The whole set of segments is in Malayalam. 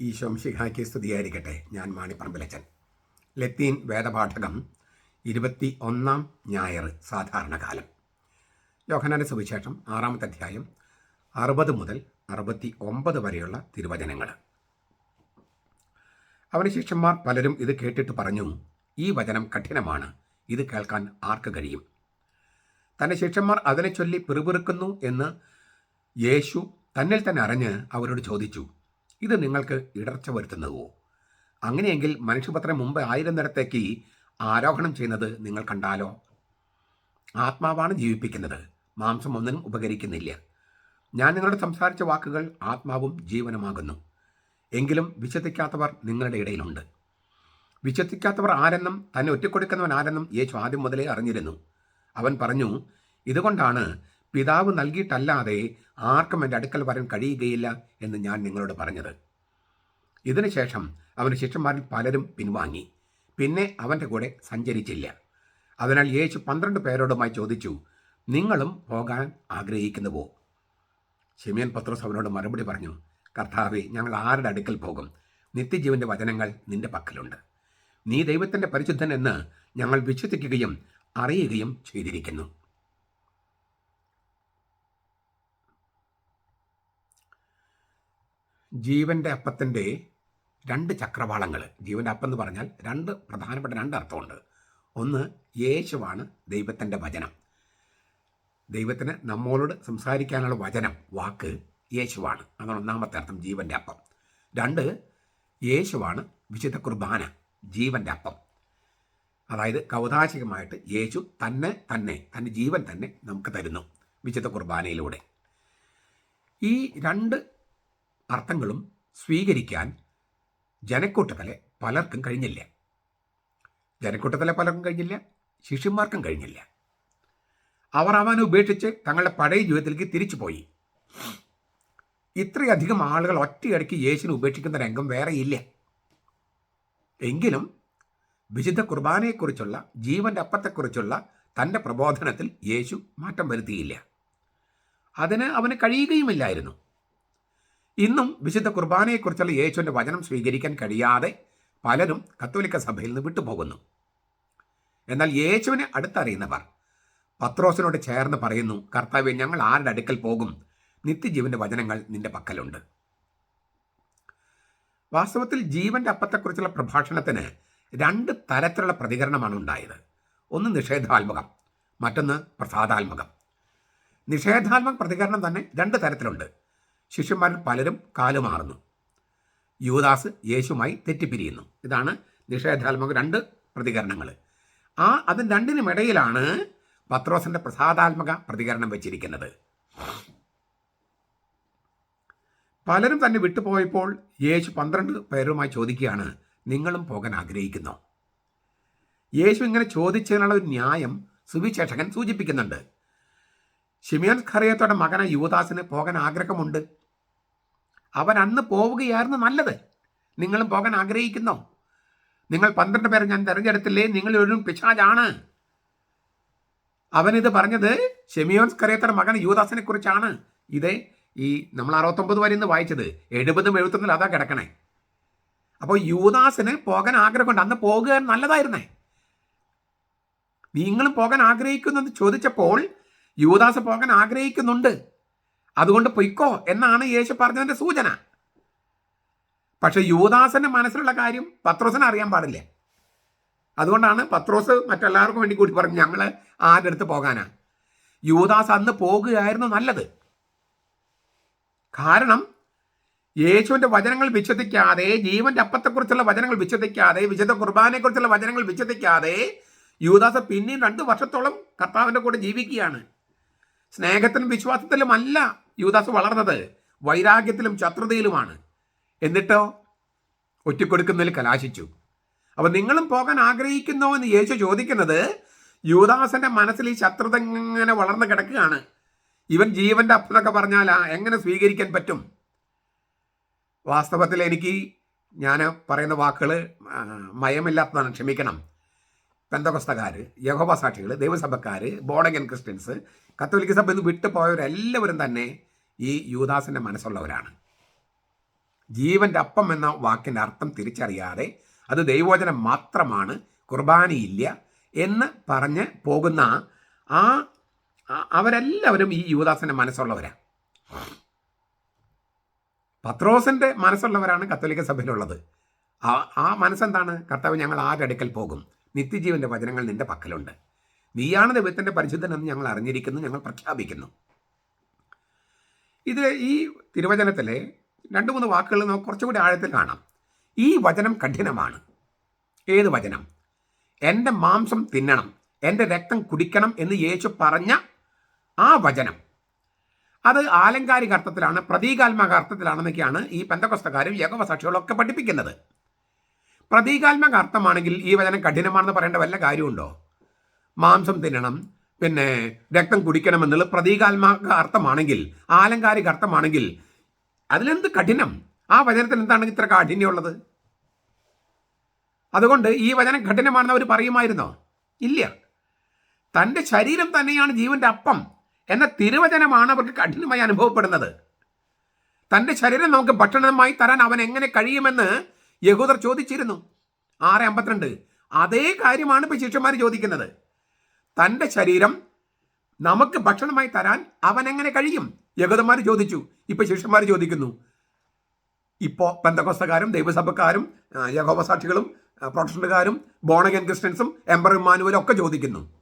ഈശോം ശിഹായ്ക്ക് സ്തുതിയായിരിക്കട്ടെ. ഞാൻ മാണിപ്പറമ്പിലച്ചൻ. ലത്തീൻ വേദപാഠകം ഇരുപത്തി ഒന്നാം ഞായർ സാധാരണകാലം. യോഹനാന്റെ സുവിശേഷം ആറാമത്തെ അധ്യായം അറുപത് മുതൽ അറുപത്തി ഒമ്പത് വരെയുള്ള തിരുവചനങ്ങൾ. അവന് ശിഷ്യന്മാർ പലരും ഇത് കേട്ടിട്ട് പറഞ്ഞു ഈ വചനം കഠിനമാണ്. ഇത് കേൾക്കാൻ ആർക്ക് കഴിയും? തന്റെ ശിഷ്യന്മാർ അതിനെ ചൊല്ലി പിറുപിറുക്കുന്നു എന്ന് യേശു തന്നിൽ തന്നെ അറിഞ്ഞ് അവരോട് ചോദിച്ചു ഇത് നിങ്ങൾക്ക് ഇടർച്ച വരുത്തുന്നതോ അങ്ങനെയെങ്കിൽ മനുഷ്യപത്രം മുമ്പ് ആയിരം നേരത്തേക്ക് ആരോഹണം ചെയ്യുന്നത് നിങ്ങൾ കണ്ടാലോ? ആത്മാവാണ് ജീവിപ്പിക്കുന്നത്. മാംസം ഒന്നിനും ഉപകരിക്കുന്നില്ല. ഞാൻ നിങ്ങളോട് സംസാരിച്ച വാക്കുകൾ ആത്മാവും ജീവനുമാകുന്നു. എങ്കിലും വിശ്വസിക്കാത്തവർ നിങ്ങളുടെ ഇടയിലുണ്ട്. വിശ്വസിക്കാത്തവർ ആരെന്നും തന്നെ ഒറ്റക്കൊടുക്കുന്നവൻ ആരെന്നും യേശു ആദ്യം മുതലേ അറിഞ്ഞിരുന്നു. അവൻ പറഞ്ഞു ഇതുകൊണ്ടാണ് പിതാവ് നൽകിയിട്ടല്ലാതെ ആർക്കും എന്റെ അടുക്കൽ വരാൻ കഴിയുകയില്ല എന്ന് ഞാൻ നിങ്ങളോട് പറഞ്ഞത്. ഇതിനുശേഷം അവന്റെ ശിഷ്യന്മാരിൽ പലരും പിൻവാങ്ങി. പിന്നെ അവന്റെ കൂടെ സഞ്ചരിച്ചില്ല. അതിനാൽ യേശു പന്ത്രണ്ട് പേരോടുമായി ചോദിച്ചു നിങ്ങളും പോകാൻ ആഗ്രഹിക്കുന്നുവോ? ഷിമിയൻ പത്രോസ് അവനോട് മറുപടി പറഞ്ഞു കർത്താവെ ഞങ്ങൾ ആരുടെ അടുക്കൽ പോകും? നിത്യജീവന്റെ വചനങ്ങൾ നിന്റെ പക്കലുണ്ട്. നീ ദൈവത്തിന്റെ പരിശുദ്ധൻ എന്ന് ഞങ്ങൾ വിശ്വസിക്കുകയും അറിയുകയും ചെയ്തിരിക്കുന്നു. ജീവന്റെ അപ്പത്തിന്റെ രണ്ട് ചക്രവാളങ്ങൾ ജീവന്റെ അപ്പം എന്ന് പറഞ്ഞാൽ രണ്ട് പ്രധാനപ്പെട്ട രണ്ട് അർത്ഥമുണ്ട്. ഒന്ന് യേശുവാണ് ദൈവത്തിന്റെ വചനം. ദൈവത്തിന് നമ്മളോട് സംസാരിക്കാനുള്ള വചനം വാക്ക് യേശുവാണ്. അതാണ് ഒന്നാമത്തെ അർത്ഥം ജീവന്റെ അപ്പം. രണ്ട് യേശുവാണ് വിശുദ്ധ കുർബാന ജീവന്റെ അപ്പം. അതായത് കൗതാശികമായിട്ട് യേശു തന്നെ തന്നെ തന്റെ ജീവൻ തന്നെ നമുക്ക് തരുന്നു വിശുദ്ധ കുർബാനയിലൂടെ. ഈ രണ്ട് അർത്ഥങ്ങളും സ്വീകരിക്കാൻ ജനക്കൂട്ടത്തിലെ പലർക്കും കഴിഞ്ഞില്ല. ജനക്കൂട്ടത്തിലെ പലർക്കും കഴിഞ്ഞില്ല ശിഷ്യന്മാർക്കും കഴിഞ്ഞില്ല. അവർ അവനെ ഉപേക്ഷിച്ച് തങ്ങളുടെ പഴയ ജീവിതത്തിലേക്ക് തിരിച്ചു പോയി ഇത്രയധികം ആളുകൾ ഒറ്റയടിക്ക് യേശുവിനെ ഉപേക്ഷിക്കുന്ന രംഗം വേറെ ഇല്ല. എങ്കിലും വിശുദ്ധ കുർബാനയെക്കുറിച്ചുള്ള ജീവന്റെ അപ്പത്തെക്കുറിച്ചുള്ള തന്റെ പ്രബോധനത്തിൽ യേശു മാറ്റം വരുത്തിയില്ല. അതിന് അവന് കഴിയുകയുമില്ലായിരുന്നു. ഇന്നും വിശുദ്ധ കുർബാനയെക്കുറിച്ചുള്ള യേശുവിന്റെ വചനം സ്വീകരിക്കാൻ കഴിയാതെ പലരും കത്തോലിക്ക സഭയിൽ നിന്ന് വിട്ടുപോകുന്നു. എന്നാൽ യേശുവിനെ അടുത്തറിയുന്നവർ പത്രോസിനോട് ചേർന്ന് പറയുന്നു കർത്താവ്യം ഞങ്ങൾ ആരുടെ അടുക്കൽ പോകും? നിത്യജീവന്റെ വചനങ്ങൾ നിന്റെ പക്കലുണ്ട്. വാസ്തവത്തിൽ ജീവന്റെ അപ്പത്തെക്കുറിച്ചുള്ള പ്രഭാഷണത്തിന് രണ്ട് തരത്തിലുള്ള പ്രതികരണമാണ് ഉണ്ടായത്. ഒന്ന് നിഷേധാത്മകം മറ്റൊന്ന് പ്രസാദാത്മകം. നിഷേധാത്മക പ്രതികരണം തന്നെ രണ്ട് തരത്തിലുണ്ട്. ശിഷ്യന്മാരിൽ പലരും കാലുമാറുന്നു. യുവദാസ് യേശുമായി തെറ്റിപ്പിരിയുന്നു. ഇതാണ് നിഷേധാത്മക രണ്ട് പ്രതികരണങ്ങൾ ആ അതിന് രണ്ടിനുമിടയിലാണ് പത്രോസിന്റെ പ്രസാദാത്മക പ്രതികരണം വെച്ചിരിക്കുന്നത്. പലരും തന്നെ വിട്ടുപോയപ്പോൾ യേശു പന്ത്രണ്ട് പേരുമായി ചോദിക്കുകയാണ് നിങ്ങളും പോകാൻ ആഗ്രഹിക്കുന്നു? യേശു ഇങ്ങനെ ചോദിച്ചതിനുള്ള ഒരു ന്യായം സുവിശേഷകൻ സൂചിപ്പിക്കുന്നുണ്ട്. ഷിമിയോൻ ഖറിയത്തോടെ മകന യുവദാസിന് പോകാൻ ആഗ്രഹമുണ്ട്. അവൻ അന്ന് പോവുകയായിരുന്നു നല്ലത്. നിങ്ങളും പോകാൻ ആഗ്രഹിക്കുന്നോ. നിങ്ങൾ പന്ത്രണ്ട് പേരെ ഞാൻ തിരഞ്ഞെടുത്തില്ലേ? നിങ്ങൾ ഒരു പിശാജാണ് അവനിത് പറഞ്ഞത് ഷെമിയോൻ കറിയത്തോടെ മകൻ യുവദാസിനെ കുറിച്ചാണ്. ഇത് ഈ നമ്മൾ അറുപത്തൊമ്പത് വരെ ഇന്ന് വായിച്ചത്. എഴുപതും എഴുപത്തൊന്നിൽ അതാ കിടക്കണേ. അപ്പോൾ യുവദാസിന് പോകാൻ ആഗ്രഹമുണ്ട്. അന്ന് പോകുക നല്ലതായിരുന്നേ. നിങ്ങളും പോകാൻ ആഗ്രഹിക്കുന്നു ചോദിച്ചപ്പോൾ യുവദാസ് പോകാൻ ആഗ്രഹിക്കുന്നുണ്ട്. അതുകൊണ്ട് പൊയ്ക്കോ എന്നാണ് യേശു പറഞ്ഞതിന്റെ സൂചന. പക്ഷെ യുവദാസന്റെ മനസ്സിലുള്ള കാര്യം പത്രോസിന് അറിയാൻ പാടില്ല? അതുകൊണ്ടാണ് പത്രോസ് മറ്റെല്ലാവർക്കും വേണ്ടി കൂടി പറഞ്ഞു ഞങ്ങൾ ആരുടെ അടുത്ത് പോകാനാ? യുവദാസ് അന്ന് പോകുകയായിരുന്നു നല്ലത്. കാരണം യേശുവിന്റെ വചനങ്ങൾ വിശ്വസിക്കാതെ ജീവന്റെ അപ്പത്തെക്കുറിച്ചുള്ള വചനങ്ങൾ വിശ്വസിക്കാതെ വിശുദ്ധ കുർബാനയെക്കുറിച്ചുള്ള വചനങ്ങൾ വിശ്വസിക്കാതെ യുവദാസ് പിന്നെയും രണ്ട് വർഷത്തോളം കർത്താവിന്റെ കൂടെ ജീവിക്കുകയാണ്. സ്നേഹത്തിലും വിശ്വാസത്തിലും അല്ല യുവദാസ് വളർന്നത് വൈരാഗ്യത്തിലും ശത്രുതയിലുമാണ്. എന്നിട്ടോ ഒറ്റക്കൊടുക്കുന്നതിൽ കലാശിച്ചു. അപ്പൊ നിങ്ങളും പോകാൻ ആഗ്രഹിക്കുന്നോ എന്ന് യേശു ചോദിക്കുന്നത് യുവദാസന്റെ മനസ്സിൽ ഈ ശത്രുത ഇങ്ങനെ വളർന്നു കിടക്കുകയാണ്. ഇവൻ ജീവന്റെ അപ്പനൊക്കെ പറഞ്ഞാൽ എങ്ങനെ സ്വീകരിക്കാൻ പറ്റും? വാസ്തവത്തിൽ എനിക്ക് ഞാൻ പറയുന്ന വാക്കുകൾ മയമില്ലാത്തതാണ്. ക്ഷമിക്കണം. പെന്തകസ്തകാർ യഹോബ സാക്ഷികൾ ദൈവസഭക്കാർ ബോഡഗൻ ക്രിസ്ത്യൻസ് കത്തോലിക്ക സഭയിൽ നിന്ന് വിട്ടുപോയവരെല്ലാവരും തന്നെ ഈ യൂദാസിന്റെ മനസ്സുള്ളവരാണ്. ജീവന്റെ അപ്പം എന്ന വാക്കിന്റെ അർത്ഥം തിരിച്ചറിയാതെ അത് ദൈവോചനം മാത്രമാണ് കുർബാനയില്ല എന്ന് പറഞ്ഞ് പോകുന്ന ആ അവരെല്ലാവരും ഈ യുവദാസിന്റെ മനസ്സുള്ളവരാണ് പത്രോസിന്റെ മനസ്സുള്ളവരാണ് കത്തോലിക്ക സഭയിലുള്ളത്. ആ ആ മനസ്സെന്താണ്? കർത്താവ് ഞങ്ങൾ ആരുടെ അടുക്കൽ പോകും? നിത്യജീവന്റെ വചനങ്ങൾ നിന്റെ പക്കലുണ്ട്. നീയാണ് ദൈവത്തിന്റെ പരിശുദ്ധനെന്ന് ഞങ്ങൾ അറിഞ്ഞിരിക്കുന്നു ഞങ്ങൾ പ്രഖ്യാപിക്കുന്നു. ഇത് ഈ തിരുവചനത്തിലെ രണ്ട് മൂന്ന് വാക്കുകൾ നമുക്ക് കുറച്ചുകൂടി ആഴത്തിൽ കാണാം. ഈ വചനം കഠിനമാണ്. ഏത് വചനം? എന്റെ മാംസം തിന്നണം എന്റെ രക്തം കുടിക്കണം എന്ന് യേശു പറഞ്ഞ ആ വചനം. അത് ആലങ്കാരിക അർത്ഥത്തിലാണ് പ്രതീകാത്മക അർത്ഥത്തിലാണെന്നൊക്കെയാണ് ഈ പെന്തക്കൊസ്തക്കാരും യകവ സാക്ഷികളും ഒക്കെ പഠിപ്പിക്കുന്നത്. പ്രതീകാത്മക അർത്ഥമാണെങ്കിൽ ഈ വചനം കഠിനമാണെന്ന് പറയേണ്ട വല്ല കാര്യമുണ്ടോ? മാംസം തിന്നണം പിന്നെ രക്തം എന്നുള്ള പ്രതീകാത്മക അർത്ഥമാണെങ്കിൽ ആലങ്കാരിക അർത്ഥമാണെങ്കിൽ അതിലെന്ത് കഠിനം? ആ വചനത്തിൽ എന്താണ് ഇത്ര കാഠിന്യമുള്ളത്? അതുകൊണ്ട് ഈ വചനം കഠിനമാണെന്ന് അവർ പറയുമായിരുന്നോ? ഇല്ല. തന്റെ ശരീരം തന്നെയാണ് ജീവന്റെ അപ്പം എന്ന തിരുവചനമാണ് അവർക്ക് കഠിനമായി അനുഭവപ്പെടുന്നത്. തന്റെ ശരീരം നമുക്ക് ഭക്ഷണമായി തരാൻ അവൻ എങ്ങനെ കഴിയുമെന്ന് യഹൂദർ ചോദിച്ചിരുന്നു. ആറ് അമ്പത്തിരണ്ട്. അതേ കാര്യമാണ് ഇപ്പൊ ശിഷ്യന്മാർ ചോദിക്കുന്നത്. തന്റെ ശരീരം നമുക്ക് ഭക്ഷണമായി തരാൻ അവൻ എങ്ങനെ കഴിയും? യഹൂദന്മാർ ചോദിച്ചു. ഇപ്പൊ ശിഷ്യന്മാർ ചോദിക്കുന്നു. ഇപ്പോൾ ബന്ധകോസ്തക്കാരും ദൈവസഭക്കാരും ആ, യഹോവ സാക്ഷികളും ആ, പ്രൊട്ടസ്റ്റന്റുകാരും ബോണഗൻ ക്രിസ്ത്യൻസും എംബർ ഇമ്മാനുവലും ഒക്കെ ചോദിക്കുന്നു.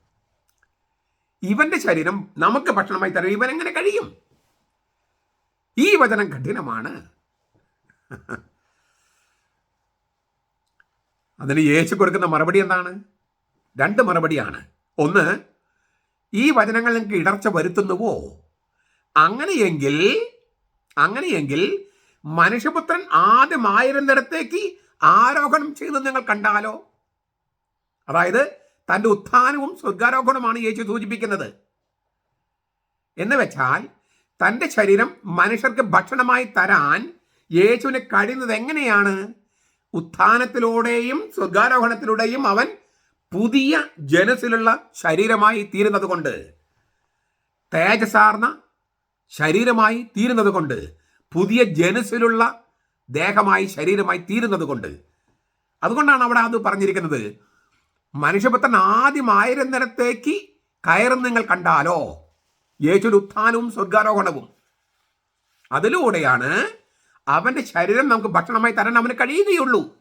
ഇവന്റെ ശരീരം നമുക്ക് ഭക്ഷണമായി തരാൻ ഇവൻ എങ്ങനെ കഴിയും? ഈ വചനം കഠിനമാണ്. അതിന് യേശു കൊടുക്കുന്ന മറുപടി എന്താണ്? രണ്ട് മറുപടിയാണ്. ഒന്ന് ഈ വചനങ്ങൾ നിങ്ങൾക്ക് ഇടർച്ച വരുത്തുന്നുവോ? അങ്ങനെയെങ്കിൽ അങ്ങനെയെങ്കിൽ മനുഷ്യപുത്രൻ ആദ്യമായിരുന്നിടത്തേക്ക് ആരോഹണം ചെയ്ത് നിങ്ങൾ കണ്ടാലോ? അതായത് തന്റെ ഉത്ഥാനവും സ്വർഗാരോഹണമാണ് യേശു സൂചിപ്പിക്കുന്നത്. എന്ന് വെച്ചാൽ തന്റെ ശരീരം മനുഷ്യർക്ക് ഭക്ഷണമായി തരാൻ യേശുവിന് കഴിയുന്നത് എങ്ങനെയാണ്? ഉത്ഥാനത്തിലൂടെയും സ്വർഗാരോഹണത്തിലൂടെയും അവൻ പുതിയ ജനസിലുള്ള ശരീരമായി തീരുന്നത് കൊണ്ട് തേജസാർന്ന ശരീരമായി തീരുന്നത് കൊണ്ട് പുതിയ ജനസിലുള്ള ദേഹമായി ശരീരമായി തീരുന്നത് കൊണ്ട് അതുകൊണ്ടാണ് അവിടെ അത് പറഞ്ഞിരിക്കുന്നത് മനുഷ്യപുത്രൻ ആദ്യം ആദ്യമായിരുന്നിടത്തേക്ക് കയറും നിങ്ങൾ കണ്ടാലോ? യേശുരു ഉത്ഥാനവും സ്വർഗാരോഹണവും. അതിലൂടെയാണ് അവന്റെ ശരീരം നമുക്ക് ഭക്ഷണമായി തരാൻ അവന് കഴിയുകയുള്ളൂ.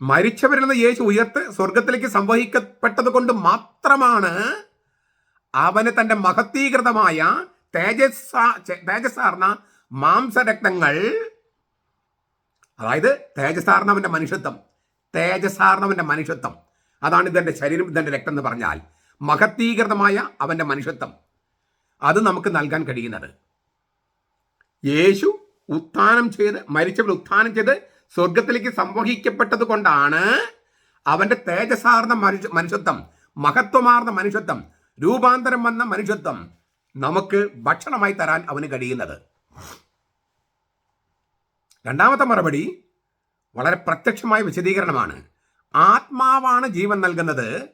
മരിച്ചവരിൽ നിന്ന് യേശു ഉയർത്ത് സ്വർഗത്തിലേക്ക് സംവഹിക്കപ്പെട്ടത് കൊണ്ട് മാത്രമാണ് അവന് തന്റെ മഹത്തീകൃതമായ തേജസ് തേജസ്സാർന്ന മാംസരക്തങ്ങൾ അതായത് തേജസ്സാർന്നവന്റെ മനുഷ്യത്വം തേജസ്സാർന്നവന്റെ മനുഷ്യത്വം. അതാണ് ഇതെന്റെ ശരീരം ഇതെന്റെ രക്തം എന്ന് പറഞ്ഞാൽ. മഹത്തീകൃതമായ അവന്റെ മനുഷ്യത്വം. അത് നമുക്ക് നൽകാൻ കഴിയുന്നത്. യേശു ഉത്ഥാനം ചെയ്ത് മരിച്ചവർ ഉത്ഥാനം ചെയ്ത് സ്വർഗത്തിലേക്ക് സംവഹിക്കപ്പെട്ടത് കൊണ്ടാണ് അവന്റെ തേജസാർന്ന മനുഷ്യ മനുഷ്യത്വം മഹത്വമാർന്ന മനുഷ്യത്വം രൂപാന്തരം വന്ന മനുഷ്യത്വം നമുക്ക് ഭക്ഷണമായി തരാൻ അവന് കഴിയുന്നത്. രണ്ടാമത്തെ മറുപടി വളരെ പ്രത്യക്ഷമായ വിശദീകരണമാണ്. ആത്മാവാണ് ജീവൻ നൽകുന്നത്.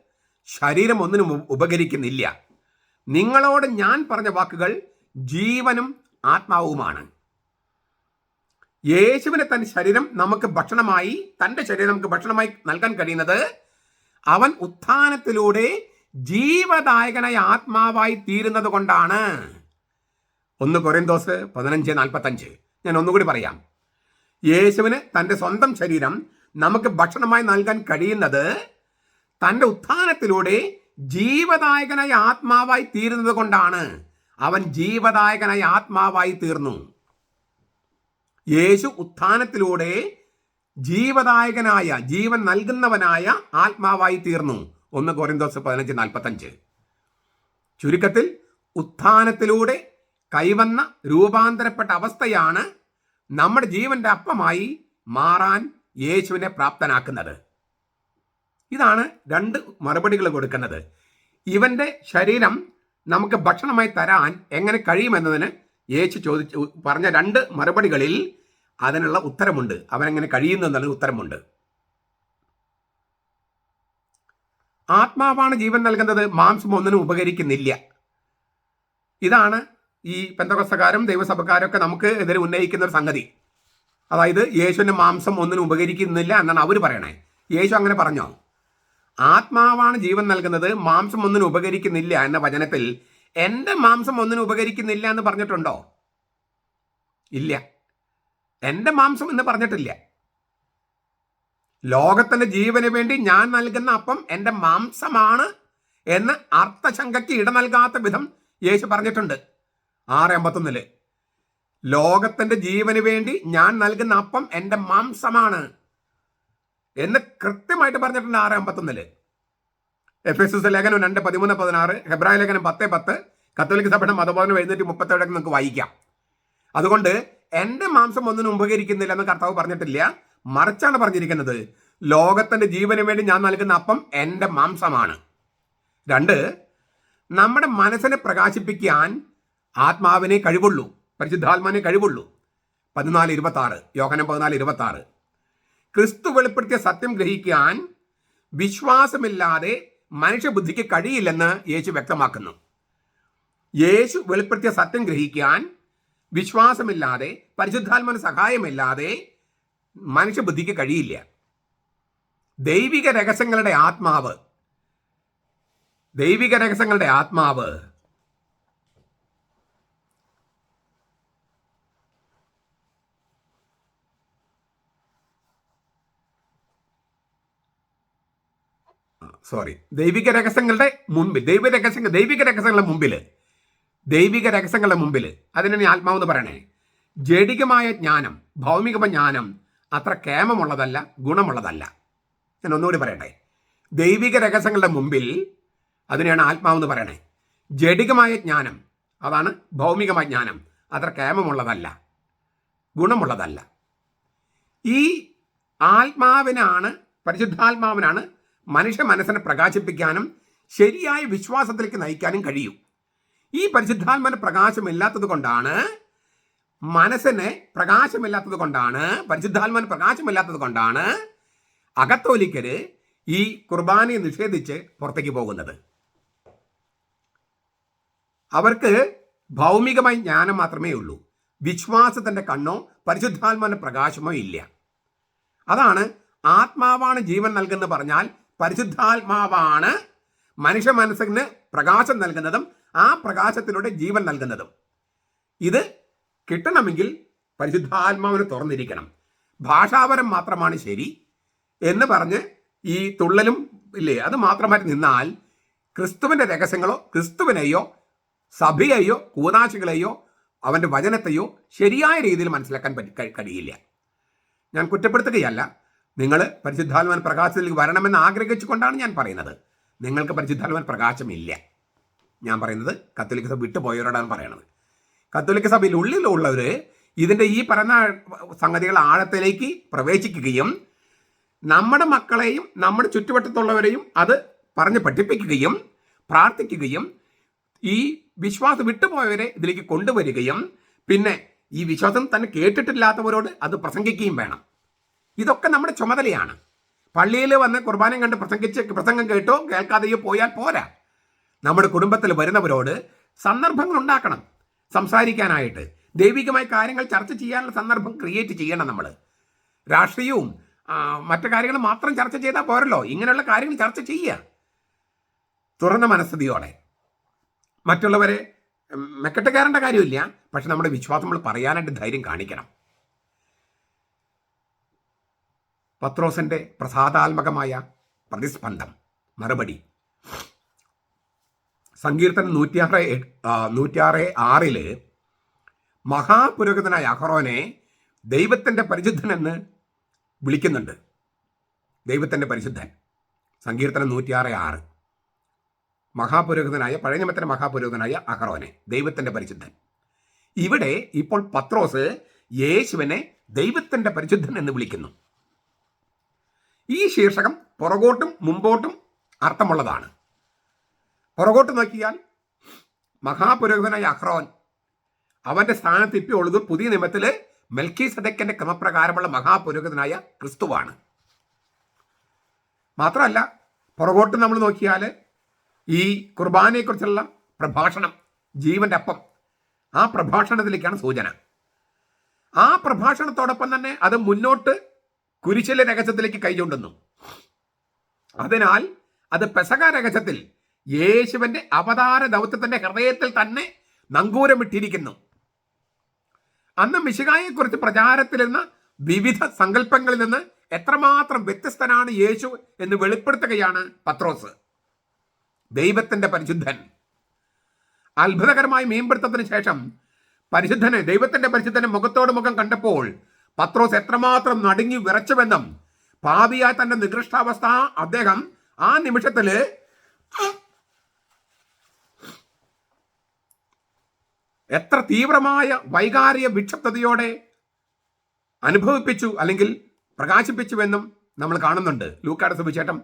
ശരീരം ഒന്നിനും ഉപകരിക്കുന്നില്ല. നിങ്ങളോട് ഞാൻ പറഞ്ഞ വാക്കുകൾ ജീവനും ആത്മാവുമാണ്. യേശുവിനെ തന്റെ ശരീരം നമുക്ക് ഭക്ഷണമായി തന്റെ ശരീരം നമുക്ക് ഭക്ഷണമായി നൽകാൻ കഴിയുന്നത് അവൻ ഉത്ഥാനത്തിലൂടെ ജീവദായകനായ ആത്മാവായി തീരുന്നത് കൊണ്ടാണ്. ഒന്ന് കൊറിന്തോസ് പതിനഞ്ച് നാൽപ്പത്തഞ്ച്. ഞാൻ ഒന്നുകൂടി പറയാം. യേശുവിന് തന്റെ സ്വന്തം ശരീരം നമുക്ക് ഭക്ഷണമായി നൽകാൻ കഴിയുന്നത് തന്റെ ഉത്ഥാനത്തിലൂടെ ജീവദായകനായ ആത്മാവായി തീരുന്നത് കൊണ്ടാണ്. അവൻ ജീവദായകനായ ആത്മാവായി തീർന്നു. യേശു ഉത്ഥാനത്തിലൂടെ ജീവദായകനായ ജീവൻ നൽകുന്നവനായ ആത്മാവായി തീർന്നു. ഒന്ന് കോരിന്തോസ് പതിനഞ്ച് നാൽപ്പത്തഞ്ച്. ചുരുക്കത്തിൽ ഉത്ഥാനത്തിലൂടെ കൈവന്ന രൂപാന്തരപ്പെട്ട അവസ്ഥയാണ് നമ്മുടെ ജീവന്റെ അപ്പമായി മാറാൻ യേശുവിനെ പ്രാപ്തനാക്കുന്നത്. ഇതാണ് രണ്ട് മറുപടികൾ കൊടുക്കുന്നത്. ഇവന്റെ ശരീരം നമുക്ക് ഭക്ഷണമായി തരാൻ എങ്ങനെ കഴിയുമെന്നതിന് യേശു ചോദിച്ചു പറഞ്ഞ രണ്ട് മറുപടികളിൽ അതിനുള്ള ഉത്തരമുണ്ട്. അവനെങ്ങനെ കഴിയുന്നു എന്നുള്ള ഉത്തരമുണ്ട്. ആത്മാവാണ് ജീവൻ നൽകുന്നത്. മാംസം ഒന്നിനും ഉപകരിക്കുന്നില്ല. ഇതാണ് ഈ പെന്തകസ്തകാരും ദൈവസഭക്കാരും ഒക്കെ നമുക്ക് എതിരെ ഉന്നയിക്കുന്ന ഒരു സംഗതി. അതായത് യേശുവിന്റെ മാംസം ഒന്നിനും ഉപകരിക്കുന്നില്ല എന്നാണ് അവർ പറയണേ. യേശു അങ്ങനെ പറഞ്ഞോ? ആത്മാവാണ് ജീവൻ നൽകുന്നത്. മാംസം ഒന്നിനും ഉപകരിക്കുന്നില്ല എന്ന വചനത്തിൽ എന്റെ മാംസം ഒന്നിനും ഉപകരിക്കുന്നില്ല എന്ന് പറഞ്ഞിട്ടുണ്ടോ? ഇല്ല. എന്റെ മാംസം എന്ന് പറഞ്ഞിട്ടില്ല. ലോകത്തിന്റെ ജീവന് വേണ്ടി ഞാൻ നൽകുന്ന അപ്പം എന്റെ മാംസമാണ് എന്ന് അർത്ഥശങ്കയ്ക്ക് ഇട നൽകാത്ത വിധം യേശു പറഞ്ഞിട്ടുണ്ട്. ആറ് എൺപത്തൊന്നിൽ ലോകത്തിന്റെ ജീവന് വേണ്ടി ഞാൻ നൽകുന്ന അപ്പം എന്റെ മാംസമാണ് എന്ന് കൃത്യമായിട്ട് പറഞ്ഞിട്ടുണ്ട് ആറ് എൺപത്തൊന്നിൽ എഫ് എസ് എസ് ലേഖനം രണ്ട് പതിമൂന്ന് പതിനാറ് ഹെബ്രായ ലേഖനം പത്ത് പത്ത് കത്തോലിക്ക സഭയുടെ മതബോധനം എഴുന്നൂറ്റി മുപ്പത്തേഴൊക്കെ നമുക്ക് വായിക്കാം. അതുകൊണ്ട് എന്റെ മാംസം ഒന്നിനും ഉപകരിക്കുന്നില്ല എന്ന് കർത്താവ് പറഞ്ഞിട്ടില്ല. മറിച്ചാണ് പറഞ്ഞിരിക്കുന്നത് ലോകത്തിന്റെ ജീവന് വേണ്ടി ഞാൻ നൽകുന്ന അപ്പം എന്റെ മാംസമാണ്. രണ്ട് നമ്മുടെ മനസ്സിനെ പ്രകാശിപ്പിക്കാൻ ആത്മാവിനെ കഴിവുള്ളൂ പരിശുദ്ധാത്മാവിനെ കഴിവുള്ളൂ. പതിനാല് ഇരുപത്തി ആറ് യോഹനം പതിനാല് ഇരുപത്തി ആറ് ക്രിസ്തു വെളിപ്പെടുത്തിയ സത്യം ഗ്രഹിക്കാൻ വിശ്വാസമില്ലാതെ മനുഷ്യബുദ്ധിക്ക് കഴിയില്ലെന്ന് യേശു വ്യക്തമാക്കുന്നു. യേശു വെളിപ്പെടുത്തിയ സത്യം ഗ്രഹിക്കാൻ വിശ്വാസമില്ലാതെ പരിശുദ്ധാത്മന സഹായമില്ലാതെ മനുഷ്യബുദ്ധിക്ക് കഴിയില്ല. ദൈവിക രഹസ്യങ്ങളുടെ ആത്മാവ് ദൈവിക രഹസ്യങ്ങളുടെ ആത്മാവ് സോറി ദൈവിക രഹസ്യങ്ങളുടെ മുമ്പിൽ ദൈവ രഹസ്യങ്ങൾ ദൈവിക രഹസ്യങ്ങളുടെ മുമ്പിൽ ദൈവിക രഹസ്യങ്ങളുടെ മുമ്പിൽ അതിനെ ആത്മാവ് എന്ന് പറയണേ. ജഡികമായ ജ്ഞാനം ഭൗമിക ജ്ഞാനം അത്ര കേമമുള്ളതല്ല ഗുണമുള്ളതല്ല. ഞാൻ ഒന്നുകൂടി പറയട്ടെ. ദൈവിക രഹസ്യങ്ങളുടെ മുമ്പിൽ അതിനെയാണ് ആത്മാവ് എന്ന് പറയണേ. ജഡികമായ ജ്ഞാനം അതാണ് ഭൗമികമായ ജ്ഞാനം അത്ര കേമമുള്ളതല്ല ഗുണമുള്ളതല്ല. ഈ ആത്മാവിനാണ് പരിശുദ്ധാത്മാവിനാണ് മനുഷ്യ മനസ്സിനെ പ്രകാശിപ്പിക്കാനും ശരിയായ വിശ്വാസത്തിലേക്ക് നയിക്കാനും കഴിയും. ഈ പരിശുദ്ധാത്മന പ്രകാശമില്ലാത്തത് കൊണ്ടാണ് മനസ്സിന് പ്രകാശമില്ലാത്തത് കൊണ്ടാണ് പരിശുദ്ധാത്മന പ്രകാശമില്ലാത്തത് കൊണ്ടാണ് അകത്തോലിക്കര് ഈ കുർബാനയെ നിഷേധിച്ച് പുറത്തേക്ക് പോകുന്നത്. അവർക്ക് ഭൗമികമായി ജ്ഞാനം മാത്രമേ ഉള്ളൂ. വിശ്വാസത്തിന്റെ കണ്ണോ പരിശുദ്ധാത്മാവിന്റെ പ്രകാശമോ ഇല്ല. അതാണ് ആത്മാവാണ് ജീവൻ നൽകുന്നത് പറഞ്ഞാൽ പരിശുദ്ധാത്മാവാണ് മനുഷ്യ മനസ്സിന് പ്രകാശം നൽകുന്നതും ആ പ്രകാശത്തിലൂടെ ജീവൻ നൽകുന്നതും. ഇത് കിട്ടണമെങ്കിൽ പരിശുദ്ധാത്മാവിന് തുറന്നിരിക്കണം. ഭാഷാപരം മാത്രമാണ് ശരി എന്ന് പറഞ്ഞ് ഈ തുള്ളലും ഇല്ലേ അത് മാത്രമായിട്ട് നിന്നാൽ ക്രിസ്തുവിന്റെ രഹസ്യങ്ങളോ ക്രിസ്തുവിനെയോ സഭയെയോ കൂതാശികളെയോ അവന്റെ വചനത്തെയോ ശരിയായ രീതിയിൽ മനസ്സിലാക്കാൻ പറ്റി കഴിയില്ല. ഞാൻ കുറ്റപ്പെടുത്തുകയല്ല. നിങ്ങൾ പരിശുദ്ധാത്മാൻ പ്രകാശത്തിലേക്ക് വരണമെന്ന് ആഗ്രഹിച്ചുകൊണ്ടാണ് ഞാൻ പറയുന്നത്. നിങ്ങൾക്ക് പരിശുദ്ധാത്മാൻ പ്രകാശമില്ല. ഞാൻ പറയുന്നത് കത്തോലിക്ക സഭ വിട്ടുപോയവരോടാണ് പറയണത്. കത്തോലിക്ക സഭയിൽ ഉള്ളിലുള്ളവർ ഇതിന്റെ ഈ പറഞ്ഞ സംഗതികൾ ആഴത്തിലേക്ക് പ്രവേശിക്കുകയും നമ്മുടെ മക്കളെയും നമ്മുടെ ചുറ്റുവട്ടത്തുള്ളവരെയും അത് പറഞ്ഞ് പഠിപ്പിക്കുകയും പ്രാർത്ഥിക്കുകയും ഈ വിശ്വാസം വിട്ടുപോയവരെ ഇതിലേക്ക് കൊണ്ടുവരികയും പിന്നെ ഈ വിശ്വാസം തന്നെ കേട്ടിട്ടില്ലാത്തവരോട് അത് പ്രസംഗിക്കുകയും വേണം. ഇതൊക്കെ നമ്മുടെ ചുമതലയാണ്. പള്ളിയിൽ വന്ന് കുർബാനം കണ്ട് പ്രസംഗിച്ച് പ്രസംഗം കേട്ടോ കേൾക്കാതെയോ പോയാൽ പോരാ. നമ്മുടെ കുടുംബത്തിൽ വരുന്നവരോട് സന്ദർഭങ്ങൾ ഉണ്ടാക്കണം സംസാരിക്കാനായിട്ട്. ദൈവികമായ കാര്യങ്ങൾ ചർച്ച ചെയ്യാനുള്ള സന്ദർഭം ക്രിയേറ്റ് ചെയ്യണം നമ്മൾ രാഷ്ട്രീയവും മറ്റു കാര്യങ്ങൾ മാത്രം ചർച്ച ചെയ്താൽ പോരല്ലോ. ഇങ്ങനെയുള്ള കാര്യങ്ങൾ ചർച്ച ചെയ്യുക. തുറന്ന മനസ്ഥിതിയോടെ. മറ്റുള്ളവരെ മെക്കെട്ടുകാരന്റെ കാര്യമില്ല. പക്ഷെ നമ്മുടെ വിശ്വാസം നമ്മൾ പറയാനായിട്ട് ധൈര്യം കാണിക്കണം. പത്രോസിന്റെ പ്രസാദാത്മകമായ പ്രതിസ്പന്ദം. മറുപടി. സങ്കീർത്തനം നൂറ്റിയാറ് നൂറ്റിയാറ് ആറിൽ മഹാപുരോഹിതനായ അഹറോനെ ദൈവത്തിന്റെ പരിശുദ്ധനെന്ന് വിളിക്കുന്നുണ്ട്. ദൈവത്തിന്റെ പരിശുദ്ധൻ. സങ്കീർത്തനം നൂറ്റിയാറ് ആറ്. മഹാപുരോഹിതനായ പഴയ നിയമത്തിലെ മഹാപുരോഹിതനായ അഹറോനെ ദൈവത്തിന്റെ പരിശുദ്ധൻ. ഇവിടെ ഇപ്പോൾ പത്രോസ് യേശുവിനെ ദൈവത്തിന്റെ പരിശുദ്ധൻ എന്ന് വിളിക്കുന്നു. ഈ ശീർഷകം പുറകോട്ടും മുമ്പോട്ടും അർത്ഥമുള്ളതാണ്. പുറകോട്ട് നോക്കിയാൽ മഹാപുരോഹിതനായ അഹ്റോൻ അവന്റെ സ്ഥാനത്ത് ഇപ്പോൾ ഉള്ളത് പുതിയ നിയമത്തിലെ മെൽക്കി സദക്കന്റെ ക്രമപ്രകാരമുള്ള മഹാപുരോഹിതനായ ക്രിസ്തുവാണ്. മാത്രമല്ല പുറകോട്ട് നമ്മൾ നോക്കിയാൽ ഈ കുർബാനയെക്കുറിച്ചുള്ള പ്രഭാഷണം ജീവന്റെ അപ്പം ആ പ്രഭാഷണത്തിലേക്കാണ് സൂചന. ആ പ്രഭാഷണത്തോടൊപ്പം തന്നെ അത് മുന്നോട്ട് കുരിശിലെ രഹസ്യത്തിലേക്ക് കൈചൂണ്ടുന്നു അതിനാൽ അത് പെസക രഹസ്യത്തിൽ യേശുവിന്റെ അവതാര ദൗത്യത്തിന്റെ ഹൃദയത്തിൽ തന്നെ നങ്കൂരമിട്ടിരിക്കുന്നു അന്ന് മിശികായെക്കുറിച്ച് പ്രചാരത്തിലിരുന്ന വിവിധ സങ്കല്പങ്ങളിൽ നിന്ന് എത്രമാത്രം വ്യത്യസ്തനാണ് യേശു എന്ന് വെളിപ്പെടുത്തുകയാണ് പത്രോസ്. ദൈവത്തിന്റെ പരിശുദ്ധൻ. അത്ഭുതകരമായ മീൻപിടുത്തത്തിന് ശേഷം പരിശുദ്ധനെ ദൈവത്തിന്റെ പരിശുദ്ധനെ മുഖത്തോട് മുഖം കണ്ടപ്പോൾ പത്രോസ് എത്രമാത്രം നടുങ്ങി വിറച്ചുവെന്നും പാപിയായ തന്റെ നികൃഷ്ടാവസ്ഥ അദ്ദേഹം ആ നിമിഷത്തിൽ എത്ര തീവ്രമായ വൈകാരിക വിക്ഷപ്തതയോടെ അനുഭവിപ്പിച്ചു അല്ലെങ്കിൽ പ്രകാശിപ്പിച്ചുവെന്നും നമ്മൾ കാണുന്നുണ്ട്. ലൂക്കാട് സുവിശേഷം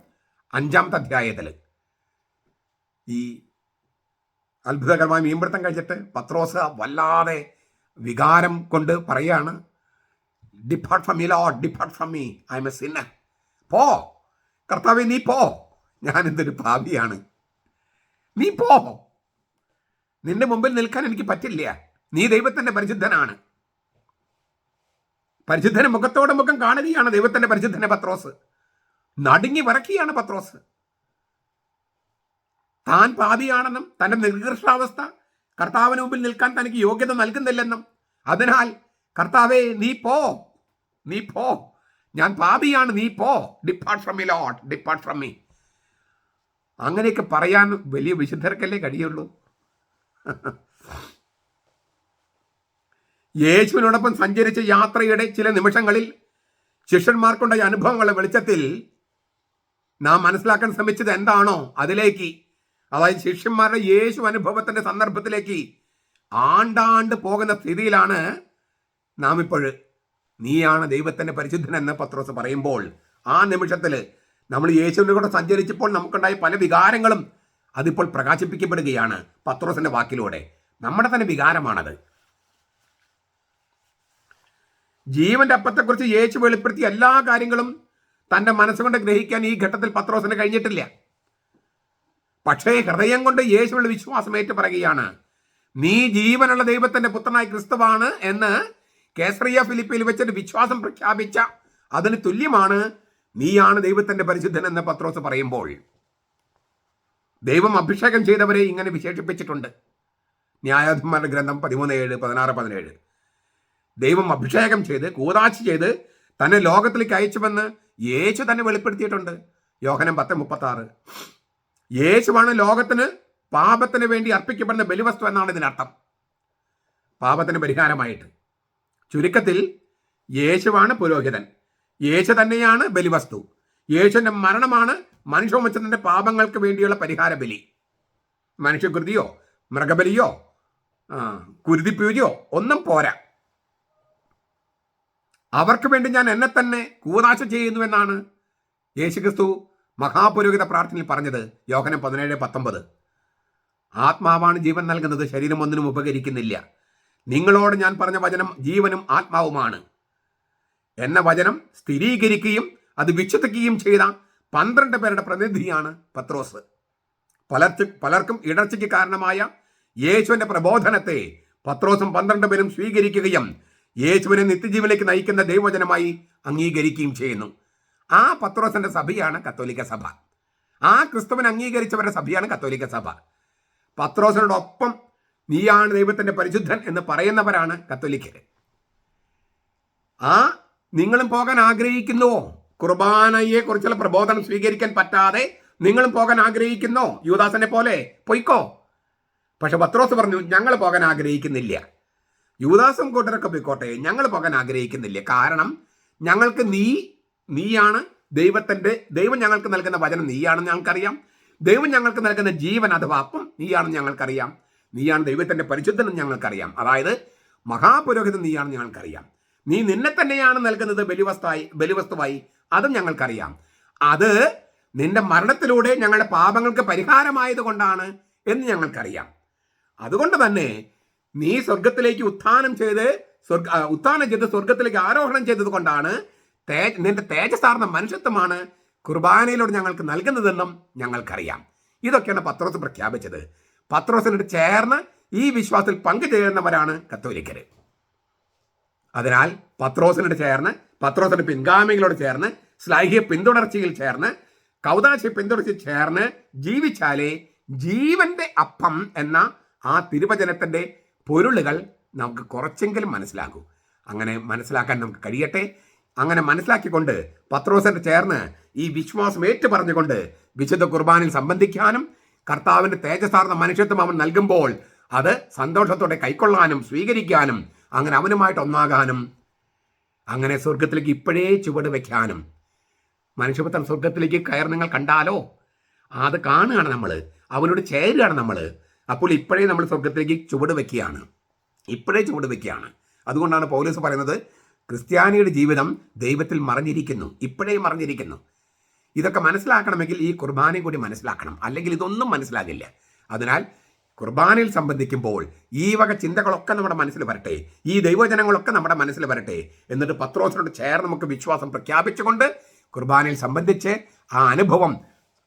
അഞ്ചാമത്തെ അധ്യായത്തിൽ ഈ അത്ഭുതകരമായ മീൻപിടുത്തം കഴിച്ചിട്ട് പത്രോസ് വല്ലാതെ വികാരം കൊണ്ട് പറയാണ് depart from me lord depart from me I am a sinner പോ. കർത്താവെ നീ പോ. ഞാൻ എന്തൊരു പാപിയാണ്. നീ പോ. നിന്റെ മുമ്പിൽ നിൽക്കാൻ എനിക്ക് പറ്റില്ല. നീ ദൈവത്തിന്റെ പരിശുദ്ധനാണ്. പരിശുദ്ധനെ മുഖത്തോടെ മുഖം കാണുകയാണ് ദൈവത്തിന്റെ പരിശുദ്ധനെ പത്രോസ്. നടുങ്ങി വറക്കുകയാണ് പത്രോസ്. താൻ പാപിയാണെന്നും തന്റെ നികൃഷ്ടാവസ്ഥ കർത്താവിന് മുമ്പിൽ നിൽക്കാൻ തനിക്ക് യോഗ്യത നൽകുന്നില്ലെന്നും. അതിനാൽ കർത്താവേ നീ പോ. നീ പോ. ഞാൻ പാപിയാണ് നീ പോ. Depart from me lord depart from me അങ്ങനെയൊക്കെ പറയാൻ വലിയ വിശുദ്ധർക്കല്ലേ കഴിയുള്ളൂ? യേശുവിനോടൊപ്പം സഞ്ചരിച്ച യാത്രയുടെ ചില നിമിഷങ്ങളിൽ ശിഷ്യന്മാർക്കുണ്ടായ അനുഭവങ്ങളെ വെളിച്ചത്തിൽ നാം മനസ്സിലാക്കാൻ ശ്രമിച്ചത് എന്താണോ അതിലേക്ക് അതായത് ശിഷ്യന്മാരുടെ യേശു അനുഭവത്തിന്റെ സന്ദർഭത്തിലേക്ക് ആണ്ടാണ്ട് പോകുന്ന സ്ഥിതിയിലാണ് നാം ഇപ്പോൾ നീയാണ് ദൈവത്തിന്റെ പരിശുദ്ധൻ എന്ന് പത്രോസ് പറയുമ്പോൾ ആ നിമിഷത്തിൽ നമ്മൾ യേശുവിനെ കൂടെ സഞ്ചരിച്ചപ്പോൾ നമുക്കുണ്ടായ പല വികാരങ്ങളും അതിപ്പോൾ പ്രകാശിപ്പിക്കപ്പെടുകയാണ് പത്രോസിന്റെ വാക്കിലൂടെ. നമ്മുടെ തന്നെ വികാരമാണത്. ജീവന്റെ അപ്പത്തെക്കുറിച്ച് യേശു വെളിപ്പെടുത്തിയ എല്ലാ കാര്യങ്ങളും തന്റെ മനസ്സുകൊണ്ട് ഗ്രഹിക്കാൻ ഈ ഘട്ടത്തിൽ പത്രോസിന് കഴിഞ്ഞിട്ടില്ല. പക്ഷേ ഹൃദയം കൊണ്ട് യേശുവിൽ വിശ്വാസം ഏറ്റു പറയുകയാണ് നീ ജീവനുള്ള ദൈവത്തിന്റെ പുത്രനായ ക്രിസ്തുവാണ് എന്ന് കേസറിയ ഫിലിപ്പിൽ വെച്ചിട്ട് വിശ്വാസം പ്രഖ്യാപിച്ച അതിന് തുല്യമാണ് നീയാണ് ദൈവത്തിന്റെ പരിശുദ്ധൻ എന്ന് പത്രോസ് പറയുമ്പോൾ. ദൈവം അഭിഷേകം ചെയ്തവരെ ഇങ്ങനെ വിശേഷിപ്പിച്ചിട്ടുണ്ട്. ന്യായാധിപന്മാരുടെ ഗ്രന്ഥം പതിമൂന്ന് ഏഴ് പതിനാറ് പതിനേഴ്. ദൈവം അഭിഷേകം ചെയ്ത് കൂതാശി ചെയ്ത് തന്നെ ലോകത്തിലേക്ക് അയച്ചുവെന്ന് യേശു തന്നെ വെളിപ്പെടുത്തിയിട്ടുണ്ട്. യോഹനം പത്ത് മുപ്പത്തി ആറ് യേശുവാണ് ലോകത്തിന് പാപത്തിന് വേണ്ടി അർപ്പിക്കപ്പെടുന്ന ബലിവസ്തു എന്നാണ് ഇതിനർത്ഥം. പാപത്തിന് പരിഹാരമായിട്ട്. ചുരുക്കത്തിൽ യേശുവാണ് പുരോഹിതൻ. യേശു തന്നെയാണ് ബലിവസ്തു. യേശുവിന്റെ മരണമാണ് മനുഷ്യവംശത്തിന്റെ പാപങ്ങൾക്ക് വേണ്ടിയുള്ള പരിഹാര ബലി. മനുഷ്യകൃതിയോ മൃഗബലിയോ കുരുതിപ്പൂജയോ ഒന്നും പോരാ. അവർക്ക് വേണ്ടി ഞാൻ എന്നെ തന്നെ കൂതാശ ചെയ്യുന്നുവെന്നാണ് യേശുക്രിസ്തു മഹാപുരോഹിത പ്രാർത്ഥനയിൽ പറഞ്ഞത്. യോഹനം പതിനേഴ് പത്തൊമ്പത്. ആത്മാവാണ് ജീവൻ നൽകുന്നത്. ശരീരം ഒന്നിനും ഉപകരിക്കുന്നില്ല. നിങ്ങളോട് ഞാൻ പറഞ്ഞ വചനം ജീവനും ആത്മാവുമാണ്. എന്ന വചനം സ്ഥിരീകരിക്കുകയും അത് വിശ്വസിക്കുകയും ചെയ്ത പന്ത്രണ്ട് പേരുടെ പ്രതിനിധിയാണ് പത്രോസ്. പലർക്ക് പലർക്കും ഇടർച്ചയ്ക്ക് കാരണമായ യേശുവിന്റെ പ്രബോധനത്തെ പത്രോസും പന്ത്രണ്ട് പേരും സ്വീകരിക്കുകയും യേശുവിനെ നിത്യജീവിലേക്ക് നയിക്കുന്ന ദൈവവചനമായി അംഗീകരിക്കുകയും ചെയ്യുന്നു. ആ പത്രോസിന്റെ സഭയാണ് കത്തോലിക്ക സഭ. ആ ക്രിസ്തുവിനെ അംഗീകരിച്ചവരുടെ സഭയാണ് കത്തോലിക്ക സഭ. പത്രോസിനോടൊപ്പം നീയാണ് ദൈവത്തിന്റെ പരിശുദ്ധൻ എന്ന് പറയുന്നവരാണ് കത്തോലിക്കർ. ആ നിങ്ങളും പോകാൻ ആഗ്രഹിക്കുന്നുവോ? കുർബാനയെ കുറിച്ചുള്ള പ്രബോധനം സ്വീകരിക്കാൻ പറ്റാതെ നിങ്ങളും പോകാൻ ആഗ്രഹിക്കുന്നോ? യുവദാസനെ പോലെ പൊയ്ക്കോ? പക്ഷെ പത്രോസ് പറഞ്ഞു ഞങ്ങൾ പോകാൻ ആഗ്രഹിക്കുന്നില്ല. യുവദാസം കൂട്ടരൊക്കെ പോയിക്കോട്ടെ ഞങ്ങൾ പോകാൻ ആഗ്രഹിക്കുന്നില്ല. കാരണം ഞങ്ങൾക്ക് നീ നീയാണ് ദൈവത്തിന്റെ ദൈവം ഞങ്ങൾക്ക് നൽകുന്ന വചനം നീയാണെന്ന് ഞങ്ങൾക്കറിയാം. ദൈവം ഞങ്ങൾക്ക് നൽകുന്ന ജീവൻ അഥവാ അപ്പം നീയാണെന്ന് ഞങ്ങൾക്കറിയാം. നീയാണ് ദൈവത്തിന്റെ പരിശുദ്ധനെന്ന് ഞങ്ങൾക്കറിയാം. അതായത് മഹാപുരോഹിതൻ നീയാണെന്ന് ഞങ്ങൾക്കറിയാം. നീ നിന്നെ തന്നെയാണ് നൽകുന്നത് ബലിവസ്തായി ബലിവസ്തുവായി. അതും ഞങ്ങൾക്കറിയാം. അത് നിന്റെ മരണത്തിലൂടെ ഞങ്ങളുടെ പാപങ്ങൾക്ക് പരിഹാരമായത് കൊണ്ടാണ് എന്ന് ഞങ്ങൾക്കറിയാം. അതുകൊണ്ട് തന്നെ നീ സ്വർഗത്തിലേക്ക് ഉത്ഥാനം ചെയ്ത് സ്വർഗ ഉത്ഥാനം ചെയ്ത് സ്വർഗത്തിലേക്ക് ആരോഹണം ചെയ്തത് കൊണ്ടാണ് തേ നിന്റെ തേജസാർന്ന മനുഷ്യത്വമാണ് കുർബാനയിലൂടെ ഞങ്ങൾക്ക് നൽകുന്നതെന്നും ഞങ്ങൾക്കറിയാം. ഇതൊക്കെയാണ് പത്രോസ് പ്രഖ്യാപിച്ചത്. പത്രോസിനോട് ചേർന്ന് ഈ വിശ്വാസത്തിൽ പങ്കുചേരുന്നവരാണ് കത്തോലിക്കർ അതിനാൽ പത്രോസിനോട് ചേർന്ന് പത്രോസിന്റെ പിൻഗാമികളോട് ചേർന്ന് സ്ലൈഹിക പിന്തുടർച്ചയിൽ ചേർന്ന് കൗതാശി പിന്തുടർച്ച ചേർന്ന് ജീവിച്ചാലേ ജീവന്റെ അപ്പം എന്ന ആ തിരുവചനത്തിന്റെ പൊരുളുകൾ നമുക്ക് കുറച്ചെങ്കിലും മനസ്സിലാകൂ. അങ്ങനെ മനസ്സിലാക്കാൻ നമുക്ക് കഴിയട്ടെ. അങ്ങനെ മനസ്സിലാക്കിക്കൊണ്ട് പത്രോസിന്റെ ചേർന്ന് ഈ വിശ്വാസം ഏറ്റു പറഞ്ഞുകൊണ്ട് വിശുദ്ധ കുർബാനിൽ സംബന്ധിക്കാനും കർത്താവിന്റെ തേജസാർന്ന മനുഷ്യത്വം അവൻ നൽകുമ്പോൾ അത് സന്തോഷത്തോടെ കൈക്കൊള്ളാനും സ്വീകരിക്കാനും അങ്ങനെ അവനുമായിട്ട് ഒന്നാകാനും അങ്ങനെ സ്വർഗത്തിലേക്ക് ഇപ്പോഴേ ചുവട് വയ്ക്കാനും. മനുഷ്യപുത്രൻ സ്വർഗത്തിലേക്ക് കയറി നിങ്ങൾ കണ്ടാലോ? അത് കാണുകയാണ് നമ്മൾ അവനോട് ചേരുകയാണ് നമ്മൾ അപ്പോൾ ഇപ്പോഴേ നമ്മൾ സ്വർഗത്തിലേക്ക് ചുവട് വെക്കുകയാണ് ഇപ്പോഴേ ചുവട് വെക്കുകയാണ് അതുകൊണ്ടാണ് പൗലോസ് പറയുന്നത് ക്രിസ്ത്യാനിയുടെ ജീവിതം ദൈവത്തിൽ മറിഞ്ഞിരിക്കുന്നു. ഇപ്പോഴേ മറഞ്ഞിരിക്കുന്നു. ഇതൊക്കെ മനസ്സിലാക്കണമെങ്കിൽ ഈ കുർബാനയും കൂടി മനസ്സിലാക്കണം. അല്ലെങ്കിൽ ഇതൊന്നും മനസ്സിലാകില്ല. അതിനാൽ കുർബാനയിൽ സംബന്ധിക്കുമ്പോൾ ഈ വക ചിന്തകളൊക്കെ നമ്മുടെ മനസ്സിൽ വരട്ടെ. ഈ ദൈവജനങ്ങളൊക്കെ നമ്മുടെ മനസ്സിൽ വരട്ടെ. എന്നിട്ട് പത്രോസിനോട് ചേർന്ന് നമുക്ക് വിശ്വാസം പ്രഖ്യാപിച്ചുകൊണ്ട് കുർബാനയിൽ സംബന്ധിച്ച് ആ അനുഭവം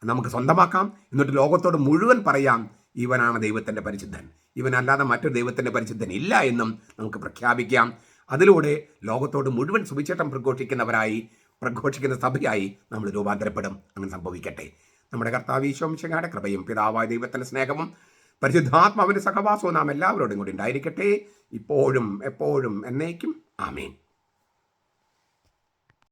നമുക്ക് സ്വന്തമാക്കാം. എന്നിട്ട് ലോകത്തോട് മുഴുവൻ പറയാം ഇവനാണ് ദൈവത്തിന്റെ പരിശുദ്ധൻ. ഇവനല്ലാതെ മറ്റൊരു ദൈവത്തിന്റെ പരിശുദ്ധൻ ഇല്ല എന്നും നമുക്ക് പ്രഖ്യാപിക്കാം. അതിലൂടെ ലോകത്തോട് മുഴുവൻ സുവിശേഷം പ്രഘോഷിക്കുന്നവരായി പ്രഘോഷിക്കുന്ന സഭയായി നമ്മൾ രൂപാന്തരപ്പെടും. അങ്ങനെ സംഭവിക്കട്ടെ. നമ്മുടെ കർത്താവ് ഈശോംശങ്ങളുടെ കൃപയും പിതാവായ ദൈവത്തിന്റെ സ്നേഹവും പരിശുദ്ധാത്മാവിന്റെ സഹവാസവും നാം എല്ലാവരോടും കൂടി ഉണ്ടായിരിക്കട്ടെ. ഇപ്പോഴും എപ്പോഴും എന്നേക്കും. ആമേൻ.